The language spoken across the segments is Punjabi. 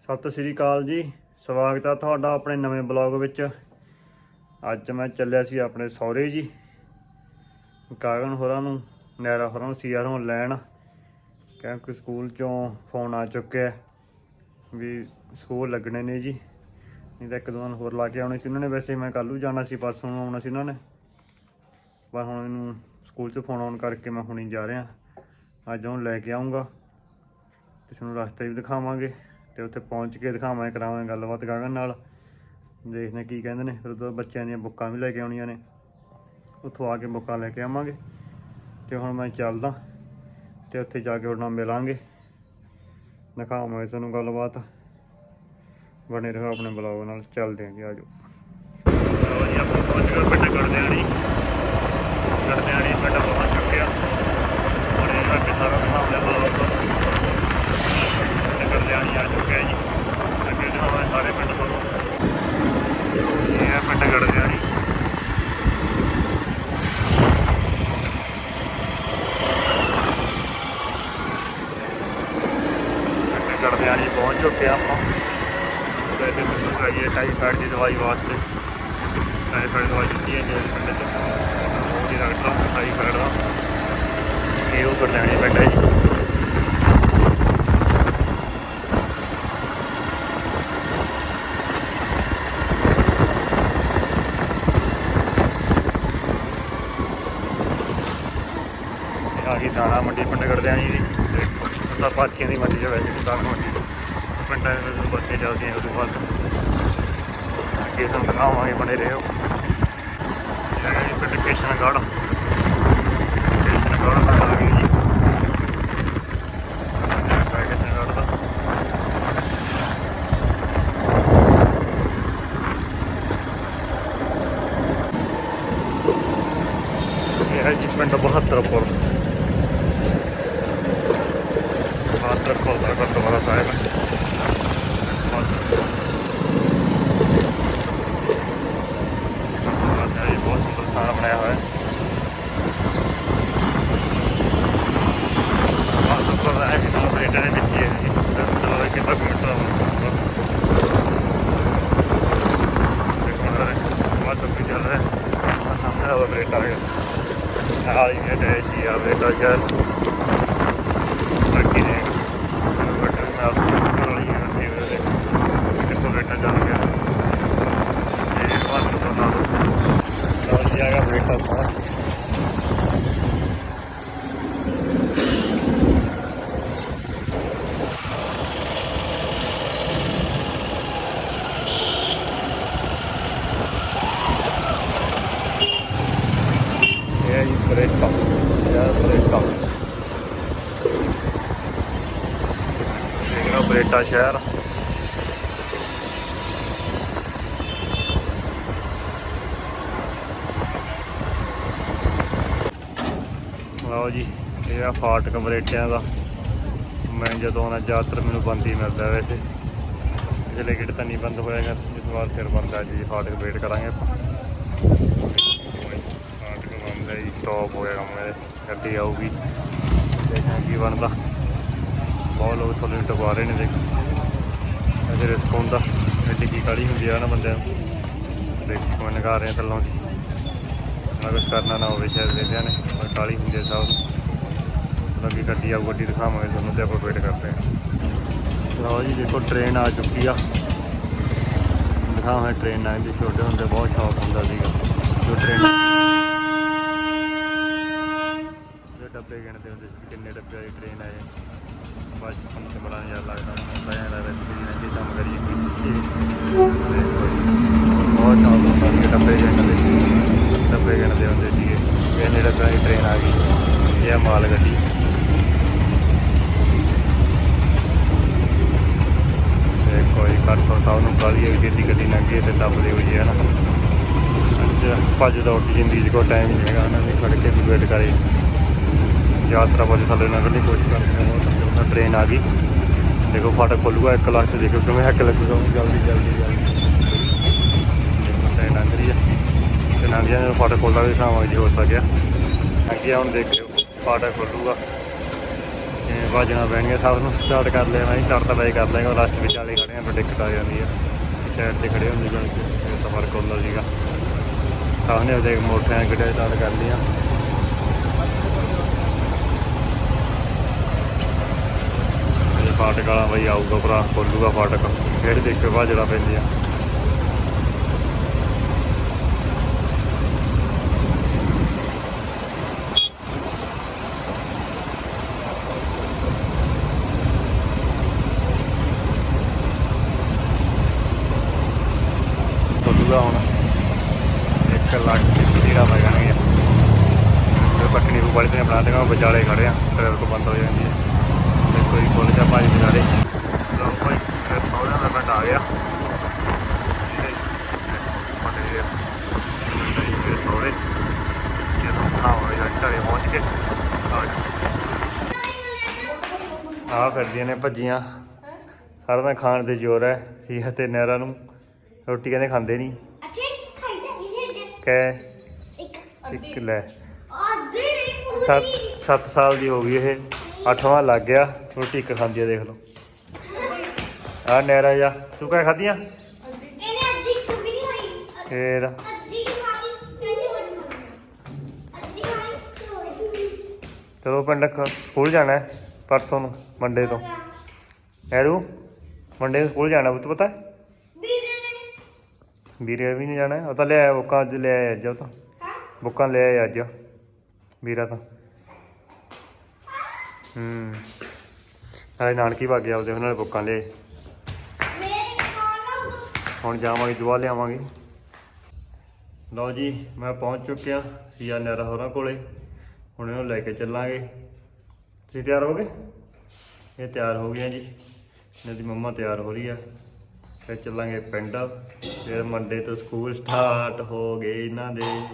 ਸਤਿ ਸ੍ਰੀ ਅਕਾਲ ਜੀ। ਸਵਾਗਤ ਆ ਤੁਹਾਡਾ ਆਪਣੇ ਨਵੇਂ ਬਲੌਗ ਵਿੱਚ। ਅੱਜ ਮੈਂ ਚੱਲਿਆ ਸੀ ਆਪਣੇ ਸਹੁਰੇ ਜੀ ਕਾਗਨ ਹੋਰਾਂ ਨੂੰ ਨੈਰਾ ਹੋਰਾਂ ਨੂੰ ਸੀਆਰ ਨੂੰ ਲੈਣ। ਕਿਉਂਕਿ ਸਕੂਲ ਚੋਂ ਫੋਨ ਆ ਚੁੱਕਿਆ ਵੀ ਸਕੂਲ ਲੱਗਣੇ ਨੇ ਜੀ। ਨਹੀਂ ਤਾਂ ਇੱਕ ਦੋ ਦਿਨ ਹੋਰ ਲਾ ਕੇ ਆਉਣੇ ਸੀ ਉਹਨਾਂ ਨੇ। ਵੈਸੇ ਮੈਂ ਕੱਲ੍ਹ ਜਾਣਾ ਸੀ, ਪਰਸੋਂ ਨੂੰ ਆਉਣਾ ਸੀ ਉਹਨਾਂ ਨੇ। ਪਰ ਹੁਣ ਇਹਨੂੰ ਸਕੂਲ 'ਚ ਫੋਨ ਆਨ ਕਰਕੇ ਮੈਂ ਹੁਣੀ ਜਾ ਰਿਹਾ। ਅੱਜ ਉਹਨੂੰ ਲੈ ਕੇ ਆਉਂਗਾ ਤੇ ਤੁਹਾਨੂੰ ਰਸਤਾ ਵੀ ਦਿਖਾਵਾਂਗੇ। ਤੇ ਉੱਥੇ ਪਹੁੰਚ ਕੇ ਦਿਖਾਵਾਂਗੇ ਕਰਾਵਾਂਗੇ ਗੱਲਬਾਤ ਗਗਨ ਨਾਲ। ਦੇਖਦੇ ਹਾਂ ਕੀ ਕਹਿੰਦੇ ਨੇ, ਫਿਰ ਤੋਂ ਬੱਚਿਆਂ ਦੀਆਂ ਬੁੱਕਾਂ ਵੀ ਲੈ ਕੇ ਆਉਣੀਆਂ ਨੇ। ਉੱਥੋਂ ਆ ਕੇ ਬੁੱਕਾਂ ਲੈ ਕੇ ਆਵਾਂਗੇ। ਤੇ ਹੁਣ ਮੈਂ ਚੱਲਦਾ ਤੇ ਉੱਥੇ ਜਾ ਕੇ ਉਹਨਾਂ ਨਾਲ ਮਿਲਾਂਗੇ। ਦਿਖਾਵਾਂਗੇ ਤੁਹਾਨੂੰ ਗੱਲਬਾਤ। ਬਣੇ ਰਹੋ ਆਪਣੇ ਬਲੌਗ ਨਾਲ, ਚੱਲਦੇ ਆਂ ਜੀ ਆਜੋ ਜੀ, ਆਪਾਂ ਪਹੁੰਚ ਗਏ, ਪਿੰਡ ਗੜਦਿਆਣੀ ਗੜਦਿਆਣੀ ਪਿੰਡ ਪਹੁੰਚ ਚੁੱਕੇ ਆ ਹੁਣ ਇਹ ਅੱਗੇ ਸਾਰਾ ਦਿਖਾਉਂਦੇ ਬਲੌਗ ਤੋਂ ਪਿੰਡ ਗੜਦਿਆਣੀ ਆ ਚੁੱਕਿਆ ਜੀ ਅੱਗੇ ਦਿਖਾਵਾਂਗੇ ਸਾਰੇ ਪਿੰਡ ਤੁਹਾਨੂੰ ਇਹ ਹੈ ਪਿੰਡ ਗੜਦਿਆਣੀ ਪਿੰਡ ਗੜਦਿਆਣੀ ਪਹੁੰਚ ਚੁੱਕੇ ਆ ਆਪਾਂ। ਤੇ ਇੱਥੇ ਮੈਨੂੰ ਕਰਾਈਏ ਟਾਈਫਾਈਡ ਦੀ ਦਵਾਈ ਵਾਸਤੇ। ਟਾਈਫਾਈਡ ਦਵਾਈ ਦਿੱਤੀ ਹੈ, ਜੇ ਪਿੰਡ ਚ ਉਹ ਜੀ ਡਾਕਟਰ ਟਾਈਫਾਈਡ ਦਾ। ਇਹ ਉਹ ਗੜਦਿਆਣੀ ਪਿੰਡ ਜੀ। ਆ ਗਈ ਦਾਣਾ ਮੰਡੀ, ਪਿੰਡ ਗੜਦਿਆਣੀ ਆ ਜੀ। ਤਾਂ ਪਾਚੀਆਂ ਦੀ ਮੰਡੀ ਹੈ ਜੀ ਤਾਂ ਦਾਣਾ ਮੰਡੀ ਪਿੰਡਾਂ ਦੇ ਵਿੱਚ ਬੱਸੇ ਚੱਲਦੀਆਂ ਉਦੋਂ ਬਾਅਦ। ਅੱਗੇ ਤੁਹਾਨੂੰ ਦਿਖਾਵਾਂਗੇ, ਬਣੇ ਰਹੋ। ਇਹ ਪਿੰਡ ਕਿਸ਼ਨਗੜ੍ਹ ਕਿਸ਼ਨਗੜ੍ਹ ਦਾ ਆ ਗਈ ਜੀ। ਇਹ ਹੈਗਾ ਕਿਸ਼ਨਗੜ੍ਹ ਦਾ ਦਾ ਗੁਰਦੁਆਰਾ ਸਾਹਿਬ ਹੈ ਬਹੁਤ ਹੈ ਬਹੁਤ ਸੁੰਦਰ ਥਾਂ ਬਣਾਇਆ ਹੋਇਆ ਹੈ ਬਹੱਤਰਪੁਰ ਦਾ ਹੈ ਕਿ ਤੁਹਾਨੂੰ ਬਰੇਟਾ ਦੇ ਵਿੱਚ ਹੀ ਹੈ ਜੀ ਤਾਂ ਕਿੰਨਾ ਕਿਲੋਮੀਟਰ ਹੋਊਗਾ ਦੇਖੋ ਨਾ ਬਹੁਤ ਤੱਕ ਚੱਲ ਰਿਹਾ ਹੈ ਸਾਹਮਣੇ ਉਹ ਬਰੇਟਾ ਹੈ ਆ ਇਹ ਹੈ ਜੀ ਆ ਬਰੇਟਾ ਸ਼ਹਿਰ ਬਾਕੀ ਨੇ ਬਟਨ ਨਾਲ ਕਰ ਲਈ ਹੈ ਤੇ ਉਹਦੇ ਕਿੱਥੋਂ ਬੇਟਾ ਚੱਲ ਗਿਆ ਇਹ ਬਾਤ ਤੋਂ ਨਾ ਲਓ ਜੀ ਆਗਾ ਬੇਟਾ ਪਹੁੰਚ ਇਹ ਹੈ ਜੀ ਬਰੇਟਾ ਯਾਰ ਬਰੇਟਾ ਦੇਖਣਾ ਬਰੇਟਾ ਸ਼ਹਿਰ। ਲਓ ਜੀ, ਇਹ ਆ ਫਾਟਕ ਬਰੇਟਿਆਂ ਦਾ। ਮੈਂ ਜਦੋਂ ਆਉਣਾ ਜ਼ਿਆਦਾਤਰ ਮੈਨੂੰ ਬੰਦ ਹੀ ਮਿਲਦਾ ਵੈਸੇ। ਜਿਹੜੇ ਗੇਟ ਤਾਂ ਨਹੀਂ ਬੰਦ ਹੋਇਆ ਇਸ ਵਾਰ ਫਿਰ ਬੰਦ ਆ ਜੀ, ਫਾਟਕ ਵੇਟ ਕਰਾਂਗੇ ਆਪਾਂ। ਬੰਦ ਹੋ ਗਿਆ ਕੰਮ ਹੋਏਗਾ ਗੱਡੀ ਆਊਗੀ। ਦੇਖਾਂ ਕੀ ਬਣਦਾ। ਬਹੁਤ ਲੋਕ ਤੁਹਾਨੂੰ ਟਪਾ ਰਹੇ ਨੇ ਦੇਖ। ਅਜੇ ਰਿਸਕ ਹੁੰਦਾ। ਗੱਡੀ ਕੀ ਕਾਲੀ ਹੁੰਦੀ ਆ ਨਾ ਬੰਦਿਆਂ ਨੂੰ। ਦੇਖ ਕੋਈ ਨਗਾ ਰਹੇ ਆ ਥੱਲੋਂ ਦੀ ਨਾ ਕੁਛ ਕਰਨਾ ਨਾ ਹੋਵੇ, ਸ਼ਾਇਦ ਵੇਖਿਆ ਨੇ। ਪਰ ਕਾਲੀ ਹੁੰਦੀ ਆ ਸਭ ਨੂੰ। ਬਾਕੀ ਗੱਡੀ ਆਊ, ਗੱਡੀ ਦਿਖਾਵਾਂਗੇ ਤੁਹਾਨੂੰ ਤੇ ਆਪਾਂ ਵੇਟ ਕਰਦੇ ਹਾਂ। ਲਓ ਜੀ, ਦੇਖੋ ਟ੍ਰੇਨ ਆ ਚੁੱਕੀ ਆ। ਦਿਖਾਵਾਂ ਟ੍ਰੇਨ ਨਾਲ। ਦੀ ਛੋਟੇ ਹੁੰਦੇ, ਬਹੁਤ ਸ਼ੌਕ ਹੁੰਦਾ ਸੀਗਾ। ਜੋ ਟ੍ਰੇਨ ਦੇ ਡੱਬੇ ਗਿਣਦੇ ਹੁੰਦੇ ਸੀ ਕਿੰਨੇ ਡੱਬੇ ਵਾਲੀ ਟ੍ਰੇਨ ਆਏ ਬਚਪਨ ਚ ਬੜਾ ਯਾਰ ਲੱਗਦਾ ਹੁੰਦਾ ਐਂ ਲੱਗਦਾ ਸੀ ਕਿ ਜੇ ਕੰਮ ਕਰੀਏ। ਕੋਈ ਪਿੱਛੇ ਬਹੁਤ ਸ਼ੌਕ ਹੁੰਦਾ ਸੀ ਡੱਬੇ ਗਿਣਦੇ ਡੱਬੇ ਗਿਣਦੇ ਹੁੰਦੇ ਸੀਗੇ ਕਿੰਨੇ ਡੱਬਿਆਂ ਦੀ ਟ੍ਰੇਨ ਆ ਗਈ, ਇਹ ਆ ਮਾਲ ਗੱਡੀ। ਕੋਈ ਕੋਈ ਕਰਤੋਂ ਸਭ ਨੂੰ ਕਾਲੀ ਹੈ ਗੱਡੀ ਗੱਡੀ ਲੰਘੀ ਤੇ ਦੱਬਦੇ ਹੋਈ ਹੈ ਨਾ। ਅੱਜ ਭੱਜ ਦੌੜ ਦੀ ਜ਼ਿੰਦਗੀ 'ਚ ਕੋਈ ਟਾਈਮ ਨਹੀਂ ਹੈਗਾ, ਉਹਨਾਂ ਨੇ ਖੜ ਕੇ ਵੀ ਵੇਟ ਕਰੇ। ਯਾਤਰਾ ਵਾਲੇ ਸਾਡੇ ਨਾਲ ਕੱਢਣ ਦੀ ਕੋਸ਼ਿਸ਼ ਕਰਦੇ ਹਾਂ ਉਹਨਾਂ ਟ੍ਰੇਨ ਆ ਗਈ। ਦੇਖੋ, ਫਾਟਕ ਖੋਲੂਗਾ 1 ਲੱਖ ਤੇ ਦੇਖੋ ਕਿਵੇਂ ਹੱਕ ਲੱਗੂਗਾ ਜਲਦੀ ਜਲਦੀ ਜਲਦੀ। ਟ੍ਰੇਨ ਲੰਘ ਰਹੀ ਹੈ ਤੇ ਲੰਘ ਜਾਂਦੇ ਫਾਟਕ ਖੋਲਦਾ ਵੀ ਖਾਵਾਂਗੇ ਜੇ ਹੋ ਸਕਿਆ। ਅੱਗੇ ਹੁਣ ਦੇਖਿਓ ਫਾਟਕ ਖੋਲੂਗਾ। ਤੇ ਵਾਜਣਾ ਪੈਣਗੇ ਸਭ ਨੂੰ ਸਟਾਰਟ ਕਰ ਲਿਆ ਮੈਂ। ਸਟਾਰਟ ਤਾਂ ਬਾਈ ਕਰ ਲਿਆ ਲਾਸਟ ਵਿੱਚ ਵਾਲੇ ਖੜੇ ਆ, ਫਿਰ ਦਿੱਕਤ ਆ ਜਾਂਦੀ ਆ। ਸਾਈਡ ਤੇ ਖੜੇ ਹੁੰਦੇ ਜਾਣ ਕੇ, ਫਿਰ ਤਾਂ ਫ਼ਰਕ ਹੁੰਦਾ ਸੀਗਾ। ਸਾਹਮਣੇ ਉਹਦੇ ਮੋਟਰਸਾਈਕਲ ਗੱਡੀਆਂ ਸਟਾਰਟ ਕਰ ਲਈਆਂ ਇਹ ਫਾਟਕ ਵਾਲਾ ਬਾਈ ਆਊਗਾ ਭਰਾ, ਖੋਲੂਗਾ ਫਾਟਕ। ਫਿਰ ਦੇਖਿਓ ਭਾਜੜਾ ਪੈਂਦੀ ਆ ਖੋਲੂਗਾ ਹੁਣ। 1 ਲੱਖ ਜਿਹੜਾ ਵਗਣਗੇ ਤੇ ਪੱਕਣੀ ਨੂੰ ਬੜੀ ਤੇ ਬਣਾ ਦੇਗਾ ਵਿਚਾਲੇ ਖੜੇ ਆ, ਫਿਰ ਕੋ ਬੰਦ ਹੋ ਜਾਂਦੀ ਹੈ। ਤੇ ਕੋਈ ਖੋਲ ਜਾ ਭਾਜੀ ਵਿਚਾਲੇ ਲਓ ਭਾਈ ਇਹ ਸੌਰਿਆਂ ਦਾ ਪਿੰਡ ਆ ਗਿਆ। ਸੌਰੇ ਜਦੋਂ ਖਾਵਾਂਗੇ ਜਾਂ ਘਰੇ ਪਹੁੰਚ ਕੇ। ਆ ਆ ਫਿਰਦੀਆਂ ਨੇ ਭੱਜੀਆਂ। ਸਾਰਾ ਦਿਨ ਖਾਣ ਦੇ ਜ਼ੋਰ ਹੈ ਸੀਹਤ ਤੇ ਨਹਿਰਾ ਨੂੰ। ਰੋਟੀ ਕਹਿੰਦੇ ਖਾਂਦੇ ਨਹੀਂ। ਕਹਿ। ਇੱਕ। ਇੱਕ ਲੈ। ਆਦੇ ਨਹੀਂ ਪੂਰੀ। ਸੱਤ ਸੱਤ ਸਾਲ ਦੀ ਹੋ ਗਈ ਇਹ। ਅੱਠਵਾਂ ਲੱਗ ਗਿਆ ਰੋਟੀ ਇੱਕ ਖਾਂਦੀ ਆ ਦੇਖ ਲਓ। ਆ ਨਹਿਰਾ ਜਾ ਤੂੰ ਕਿਆ ਖਾਧੀਆਂ? ਇਹਨੇ ਅੱਧੀ ਇੱਕ ਵੀ ਨਹੀਂ ਖਾਈ। ਫੇਰ? ਅੱਧੀ ਕੀ ਖਾਈ ਕਹਿੰਦੀ ਹੋਰ ਖਾਣਾ। ਅੱਧੀ ਖਾਈ ਤੇ ਹੋਰ ਚਲੋ ਪਿੰਡ ਸਕੂਲ ਜਾਣਾ ਹੈ ਪਰਸੋਂ ਨੂੰ ਮੰਡੇ ਤੋਂ। ਨਹਿਰੂ ਮੰਡੇ ਨੂੰ ਸਕੂਲ ਜਾਣਾ ਪੁੱਤ ਪਤਾ ਹੈ? ਵੀਰੇ ਨੇ। ਵੀਰੇ ਵੀ ਨਹੀਂ ਜਾਣਾ ਹੈ। ਉਹ ਤਾਂ ਲੈ ਆਇਆ ਬੁੱਕਾਂ ਅੱਜ ਲੈ ਆਇਆ ਅੱਜ ਉਹ ਤਾਂ। ਹਾਂ। ਬੁੱਕਾਂ ਲੈ ਆਇਆ ਅੱਜ ਵੀਰਾ ਤਾਂ। ਹੂੰ। ਨਾਲੇ ਨਾਨਕੀ ਭੱਗ ਗਿਆ ਉਹਨਾਂ ਨੇ ਬੁੱਕਾਂ ਲੈ। ਹੁਣ ਜਾਵਾਂਗੇ ਦੁਆ ਲਿਆਵਾਂਗੇ। ਲਓ ਜੀ, ਮੈਂ ਪਹੁੰਚ ਚੁੱਕਿਆ ਸੀਆ ਨਹਿਰਾ ਹੋਰਾਂ ਕੋਲੇ। ਹੁਣ ਇਹਨੂੰ ਲੈ ਕੇ ਚੱਲਾਂਗੇ। ਤੁਸੀਂ ਤਿਆਰ ਹੋ ਗਏ ਇਹ ਤਿਆਰ ਹੋ ਗਏ ਜੀ। ਇਹਨਾਂ ਦੀ ਮੰਮਾ ਤਿਆਰ ਹੋ ਰਹੀ ਆ। ਫਿਰ ਚੱਲਾਂਗੇ ਪਿੰਡ। ਫਿਰ ਮੰਡੇ ਤੋਂ ਸਕੂਲ ਸਟਾਰਟ ਹੋ ਗਏ ਇਹਨਾਂ ਦੇ।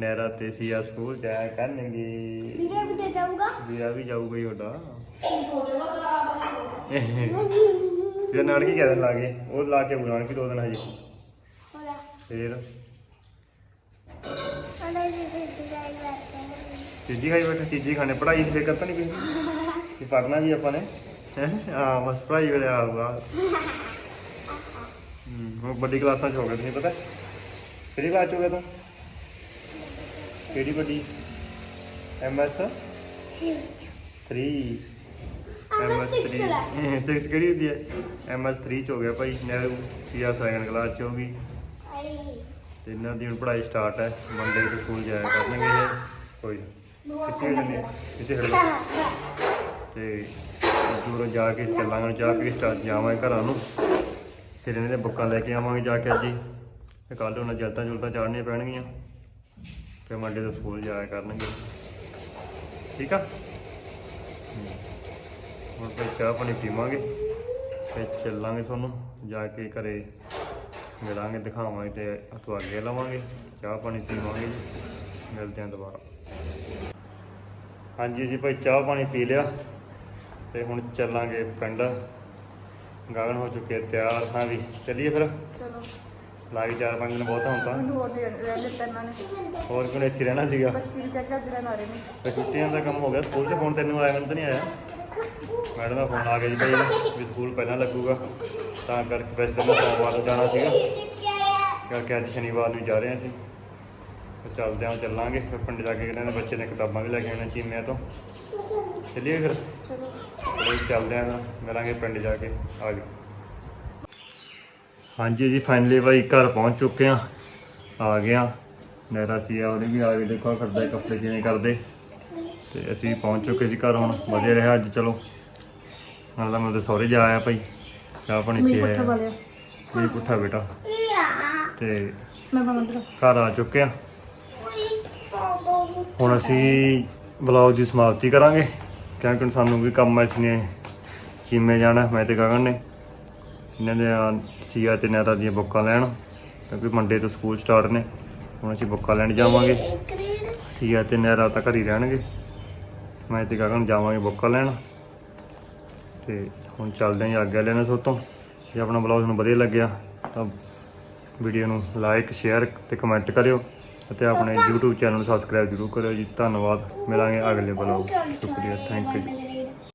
ਨਹਿਰਾ ਤੇ ਸੀਆ ਸਕੂਲ ਜਾਇਆ ਕਰਨਗੇ। ਵੀਰੇ ਵੀ ਤੇ ਜਾਊਗਾ? ਵੀਰਾ ਵੀ ਜਾਊਗਾ ਹੀ ਤੁਹਾਡਾ ਤੇ ਨਾਲ ਕੀ ਕਹਿਣ ਲੱਗੇ ਉਹ ਲਾ ਕੇ ਬੁਲਾਣ ਕਿ ਦੋ ਦਿਨ ਹਜੇ। ਹੋਲਾ ਫੇਰ? ਹੋਲਾ ਜੀ ਜੀ ਜੀ ਤੀਜੀ ਖਾਈ ਬੈਠੇ ਤੀਜੀ ਖਾਣੇ। ਪੜ੍ਹਾਈ ਫੇਰ ਕਰਤਾ ਨਹੀਂ ਪੈਂਦੀ ਕਿ ਪੜ੍ਹਨਾ ਜੀ ਆਪਾਂ ਨੇ? ਹੈ? ਆ ਬਸ ਪੜ੍ਹਾਈ ਵੇਲੇ ਆਊਗਾ ਹੂੰ ਹੁਣ ਵੱਡੀ ਕਲਾਸਾਂ ਚ ਹੋ ਗਏ ਤੁਸੀਂ ਪਤਾ? ਕਿਹੜੀ ਕਲਾਸ ਚ ਹੋ ਗਿਆ ਤੂੰ? ਕਿਹੜੀ ਵੱਡੀ? M S C 3 I'm a sixth ਲੈ। 6 ਕਿਹੜੀ ਹੁੰਦੀ ਹੈ? ਐਮ ਐਸ 3 ਚ ਹੋ ਗਿਆ ਭਾਈ ਨਹਿਰੂ ਸੀਆ ਸੈਕੰਡ ਕਲਾਸ ਚ ਹੋ ਗਈ ਤੇ ਇਹਨਾਂ ਦੀ ਹੁਣ ਪੜ੍ਹਾਈ ਸਟਾਰਟ ਹੈ। ਮੰਡੇ ਤੋਂ ਸਕੂਲ ਜਾਇਆ ਕਰਨਗੇ ਇਹ ਕੋਈ ਕਿੱਥੇ ਨੇ ਕਿੱਥੇ ਖੜੇ ਤੇ ਦੂਰੋਂ ਜਾ ਕੇ ਚੱਲਾਂਗੇ ਪੀ ਕੇ ਸਟਾਰਟ ਜਾਵਾਂਗੇ ਘਰਾਂ ਨੂੰ। ਫਿਰ ਇਹਨਾਂ ਦੇ ਬੁੱਕਾਂ ਲੈ ਕੇ ਆਵਾਂਗੇ ਜਾ ਕੇ ਅੱਜ ਹੀ। ਤੇ ਕੱਲ੍ਹ ਉਹਨਾਂ ਜਲਤਾਂ ਜੁਲਤਾਂ ਚਾੜਨੀਆਂ ਪੈਣਗੀਆਂ। ਫਿਰ ਮੰਡੇ ਤੋਂ ਸਕੂਲ ਜਾਇਆ ਕਰਨਗੇ। ਠੀਕ ਆ? ਹੁਣ ਫਿਰ ਚਾਹ ਪਾਣੀ ਪੀਵਾਂਗੇ, ਫਿਰ ਚੱਲਾਂਗੇ ਤੁਹਾਨੂੰ, ਜਾ ਕੇ ਘਰੇ ਮਿਲਾਂਗੇ, ਦਿਖਾਵਾਂਗੇ ਤੇ ਹੱਥੋਂ ਅੱਗੇ ਲਵਾਂਗੇ, ਚਾਹ ਪਾਣੀ ਪੀਵਾਂਗੇ ਮਿਲਦੇ ਆਂ ਦੁਬਾਰਾ। ਹਾਂਜੀ ਜੀ, ਭਾਈ ਚਾਹ ਪਾਣੀ ਪੀ ਲਿਆ ਤੇ ਹੁਣ ਚੱਲਾਂਗੇ ਪਿੰਡ। ਗਗਨ ਹੋ ਚੁੱਕੇ ਤਿਆਰ, ਹਾਂ ਵੀ, ਚੱਲੀਏ ਫਿਰ? ਚਲੋ। ਲਾਈ ਚਾਰ ਪੰਜ ਦਿਨ ਬਹੁਤ ਮੈਨੂੰ ਹੋਰ ਦੇ ਰਹਿ ਲਿੱਤਾ ਇਹਨਾਂ ਨੇ। ਹੋਰ ਕਿਉਂ ਇੱਥੇ ਰਹਿਣਾ ਸੀਗਾ? ਬੱਚੀ ਨੂੰ ਕਹਿ ਨੇ। ਤੇ ਛੁੱਟੀਆਂ ਦਾ ਕੰਮ ਹੋ ਗਿਆ ਸਕੂਲ 'ਚ ਫੋਨ ਤੈਨੂੰ ਆਇਆ ਮੈਨੂੰ ਤਾਂ ਨਹੀਂ ਆਇਆ। ਮੈਡਮ ਦਾ ਫੋਨ ਆ ਗਿਆ ਜੀ ਭਾਈ ਇਹਦਾ ਵੀ ਸਕੂਲ ਪਹਿਲਾਂ ਲੱਗੂਗਾ। ਤਾਂ ਕਰਕੇ ਵੈਸੇ ਤਾਂ ਮੈਂ ਸੋਮਵਾਰ ਨੂੰ ਜਾਣਾ ਸੀਗਾ। ਕਰਕੇ ਅੱਜ ਸ਼ਨੀਵਾਰ ਨੂੰ ਜਾ ਰਹੇ ਹਾਂ ਅਸੀਂ। ਫਿਰ ਚੱਲਦੇ ਹਾਂ ਚੱਲਾਂਗੇ। ਫਿਰ ਪਿੰਡ ਜਾ ਕੇ ਇਹਨਾਂ ਦੇ ਬੱਚੇ ਨੇ ਕਿਤਾਬਾਂ ਵੀ ਲੈ ਕੇ ਆਉਣਾ ਚੀਮਿਆਂ ਤੋਂ। ਚੱਲੀਏ ਫਿਰ? ਚਲੋ। ਚੱਲਦੇ ਹਾਂ ਮਿਲਾਂਗੇ ਪਿੰਡ ਜਾ ਕੇ। ਆ ਜਾਓ। ਹਾਂਜੀ ਜੀ ਫਾਈਨਲੀ ਭਾਈ ਘਰ ਪਹੁੰਚ ਚੁੱਕੇ ਆ ਆ ਗਿਆ ਨੈਰਾ ਸੀ ਆ ਉਹਨੇ ਵੀ ਆ ਕੇ ਦੇਖੋ ਫਿਰਦਾ ਹੈ ਕੱਪੜੇ ਚੇਂਜ ਕਰਦੇ। ਤੇ ਅਸੀਂ ਪਹੁੰਚ ਚੁੱਕੇ ਸੀ ਘਰ ਹੁਣ ਵਧੀਆ ਰਿਹਾ ਅੱਜ ਚਲੋ। ਨਾਲ ਤਾਂ ਮੈਂ ਉਹਦੇ ਸਹੁਰੇ ਜਾ ਆਇਆ ਭਾਈ ਚਾਹ ਪਾਣੀ ਪੀ ਆਇਆ। ਇਹ ਪੁੱਠਾ ਬੇਟਾ। ਤੇ ਘਰ ਆ ਚੁੱਕੇ ਆ ਹੁਣ ਅਸੀਂ ਵਲੌਗ ਦੀ ਸਮਾਪਤੀ ਕਰਾਂਗੇ। ਕਿਉਂਕਿ ਸਾਨੂੰ ਵੀ ਕੰਮ ਐ ਨੇ ਚੀਮੇ ਜਾਣਾ ਮੈਂ ਤੇ ਗਗਨ ਨੇ। ਇਹਨਾਂ ਦੇ ਆ ਸੀਆ ਤੇ ਨੈਰਾ ਦੀਆਂ ਬੁੱਕਾਂ ਲੈਣ ਕਿਉਂਕਿ ਮੰਡੇ ਤੋਂ ਸਕੂਲ ਸਟਾਰਟ ਨੇ। ਹੁਣ ਅਸੀਂ ਬੁੱਕਾਂ ਲੈਣ ਜਾਵਾਂਗੇ। ਸੀਆ ਤੇ ਨੈਰਾ ਤਾਂ ਘਰ ਹੀ ਰਹਿਣਗੇ। ਮੈਂ ਤੇ ਗਗਨ ਜਾਵਾਂਗੇ ਬੁੱਕਾਂ ਲੈਣ। ਤੇ ਹੁਣ ਚੱਲਦੇ ਹਾਂ ਜੀ ਅੱਗੇ ਲੈਣਾ ਸੋਤੋਂ। ਜੇ ਆਪਣਾ ਬਲੌਗ ਤੁਹਾਨੂੰ ਵਧੀਆ ਲੱਗਿਆ ਤਾਂ ਵੀਡੀਓ ਨੂੰ ਲਾਈਕ ਸ਼ੇਅਰ ਤੇ ਕਮੈਂਟ ਕਰਿਓ। ਅਤੇ ਆਪਣੇ YouTube ਚੈਨਲ ਨੂੰ ਸਬਸਕ੍ਰਾਈਬ ਜ਼ਰੂਰ ਕਰਿਓ ਜੀ। ਧੰਨਵਾਦ। ਮਿਲਾਂਗੇ ਅਗਲੇ ਬਲੌਗ ਸ਼ੁਕਰੀਆ। Thank you